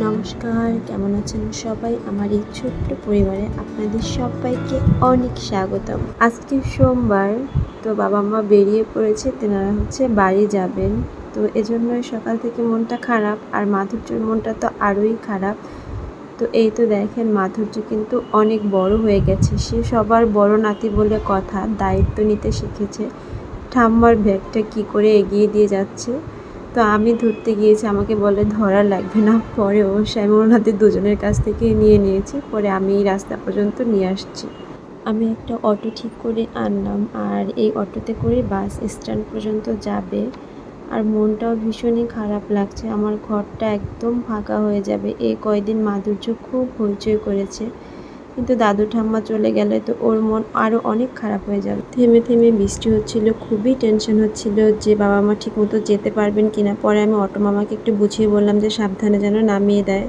নমস্কার, কেমন আছেন সবাই? আমার এই ছোট্ট পরিবারে আপনাদের সবাইকে অনেক স্বাগতম। আজকে সোমবার, তো বাবা মা বেরিয়ে পড়েছে, তেনারা হচ্ছে বাড়ি যাবেন। তো এজন্যই সকাল থেকে মনটা খারাপ, আর মাধুর্যর মনটা তো আরোই খারাপ। তো এই তো দেখেন, মাধুর্য কিন্তু অনেক বড় হয়ে গেছে। সে সবার বড় নাতি বলে কথা, দায়িত্ব নিতে শিখেছে। ঠাম্মার ব্যাগটা কি করে এগিয়ে দিয়ে যাচ্ছে? তো আমি ধরতে গিয়েছি, আমাকে বলে ধরা লাগবে না। পরে ও শ্যামল হাতে দুজনের কাছ থেকে নিয়ে নিয়েছি, পরে আমি রাস্তা পর্যন্ত নিয়ে আসছি। আমি একটা অটো ঠিক করে আনলাম আর এই অটোতে করে বাস স্ট্যান্ড পর্যন্ত যাবে। আর মনটাও ভীষণই খারাপ লাগছে, আমার ঘরটা একদম ফাঁকা হয়ে যাবে। এই কয়দিন মাধুর্য খুব হইচই করেছে। কিন্তু দাদু ঠাম্মা চলে গেলে তো ওর মন আরও অনেক খারাপ হয়ে যাবে। থেমে থেমে বৃষ্টি হচ্ছিল খুবই টেনশন হচ্ছিল যে বাবা মা ঠিকমতো যেতে পারবেন কিনা। পরে আমি অটো মামাকে একটু বুঝিয়ে বললাম যে সাবধানে যেন নামিয়ে দেয়।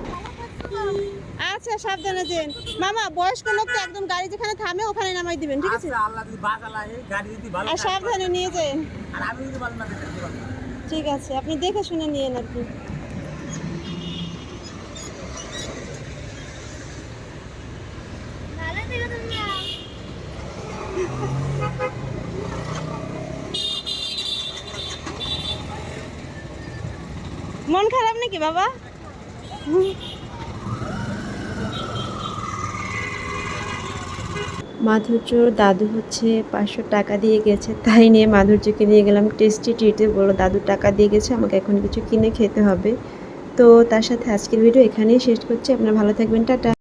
আচ্ছা সাবধানে যেন। মামা বয়স্ক লোক তো একদম গাড়ি যেখানে থামে ওখানে নামাই দিবেন ঠিক আছে? আচ্ছা আল্লাহ যদি বাঁকা লাগে গাড়ি যদি ভালো আর সাবধানে নিয়ে যান। ঠিক আছে আপনি দেখে শুনে নিয়েন আর কি। মন খারাপ নাকি, বাবা? মাধুর্যর দাদু হচ্ছে পাঁচশো টাকা দিয়ে গেছে, তাই নিয়ে মাধুর্যকে নিয়ে গেলাম টেস্টি ট্রিটে বলল, দাদু, টাকা দিয়ে গেছে, আমাকে এখন কিছু কিনে খেতে হবে। তো তার সাথে আজকের ভিডিও এখানেই শেষ করছি। আপনারা ভালো থাকবেন, টাটা।